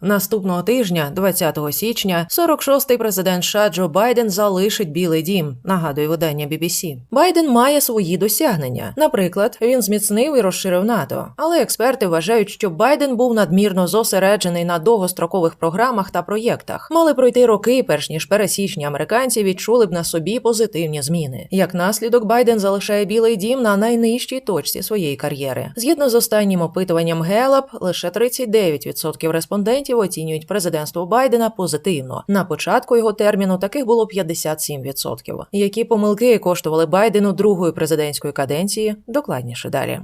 Наступного тижня, 20 січня, 46-й президент США Джо Байден залишить Білий Дім. Нагадує видання BBC. Байден має свої досягнення. Наприклад, він зміцнив і розширив НАТО. Але експерти вважають, що Байден був надмірно зосереджений на довгострокових програмах та проєктах. Мали пройти роки, перш ніж пересічні американці відчули б на собі позитивні зміни. Як наслідок, Байден залишає Білий Дім на найнижчій точці своєї кар'єри. Згідно з останнім опитуванням Гелап, лише 39% респондентів оцінюють президентство Байдена позитивно. На початку його терміну таких було 57%. Які помилки коштували Байдену другої президентської каденції? Докладніше далі.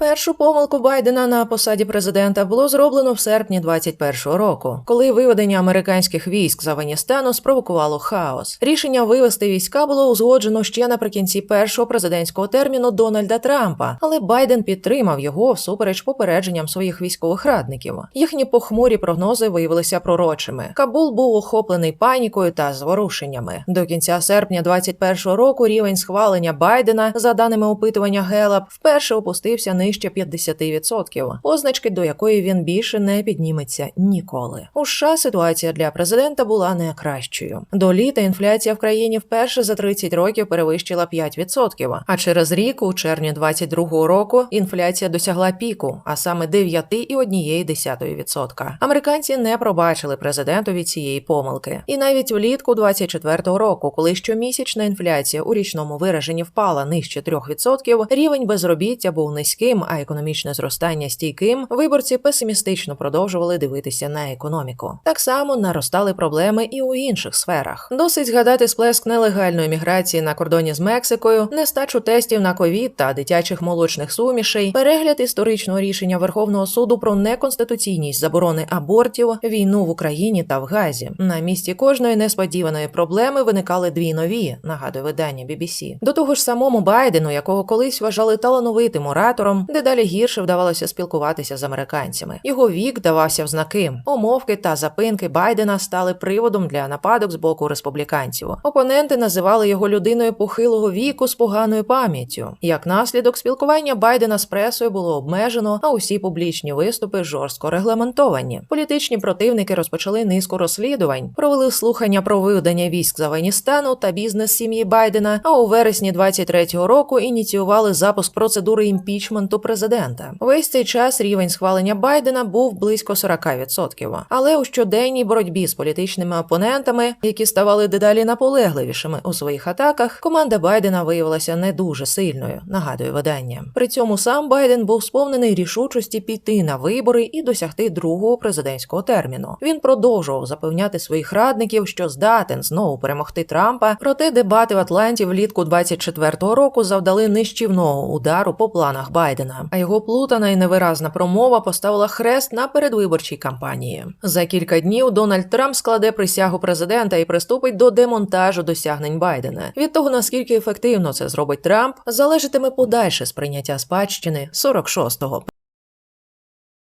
Першу помилку Байдена на посаді президента було зроблено в серпні 21-го року, коли виведення американських військ з Афганістану спровокувало хаос. Рішення вивести війська було узгоджено ще наприкінці першого президентського терміну Дональда Трампа, але Байден підтримав його всупереч попередженням своїх військових радників. Їхні похмурі прогнози виявилися пророчими. Кабул був охоплений панікою та зворушеннями. До кінця серпня 21-го року рівень схвалення Байдена, за даними опитування Гелап, вперше опустився нижче 50%, позначки до якої він більше не підніметься ніколи. У США ситуація для президента була не кращою. До літа інфляція в країні вперше за 30 років перевищила 5%, а через рік, у червні 22-го року, інфляція досягла піку, а саме 9,1%. Американці не пробачили президентові цієї помилки. І навіть влітку 24-го року, коли щомісячна інфляція у річному вираженні впала нижче 3%, рівень безробіття був низьким, а економічне зростання стійким, виборці песимістично продовжували дивитися на економіку. Так само наростали проблеми і у інших сферах. Досить згадати сплеск нелегальної міграції на кордоні з Мексикою, нестачу тестів на ковід та дитячих молочних сумішей, перегляд історичного рішення Верховного суду про неконституційність заборони абортів, війну в Україні та в Газі. На місці кожної несподіваної проблеми виникали дві нові, нагадує видання BBC. До того ж, самому Байдену, якого колись вважали талановитим оратором, дедалі гірше вдавалося спілкуватися з американцями. Його вік давався в знаки. Омовки та запинки Байдена стали приводом для нападок з боку республіканців. Опоненти називали його людиною похилого віку з поганою пам'яттю. Як наслідок, спілкування Байдена з пресою було обмежено, а усі публічні виступи жорстко регламентовані. Політичні противники розпочали низку розслідувань, провели слухання про виведення військ з Афганістану та бізнес сім'ї Байдена. А у вересні 23-го року ініціювали запуск процедури імпічменту президента. Весь цей час рівень схвалення Байдена був близько 40%. Але у щоденній боротьбі з політичними опонентами, які ставали дедалі наполегливішими у своїх атаках, команда Байдена виявилася не дуже сильною. Нагадує видання. При цьому сам Байден був сповнений рішучості піти на вибори і досягти другого президентського терміну. Він продовжував запевняти своїх радників, що здатен знову перемогти Трампа. Проте дебати в Атланті влітку 24-го року завдали нищівного удару по планах Байдена. А його плутана і невиразна промова поставила хрест на передвиборчій кампанії. За кілька днів Дональд Трамп складе присягу президента і приступить до демонтажу досягнень Байдена. Від того наскільки ефективно це зробить Трамп, залежатиме подальше сприйняття спадщини 46-го.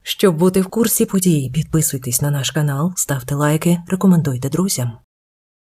Щоб бути в курсі подій, підписуйтесь на наш канал, ставте лайки, рекомендуйте друзям.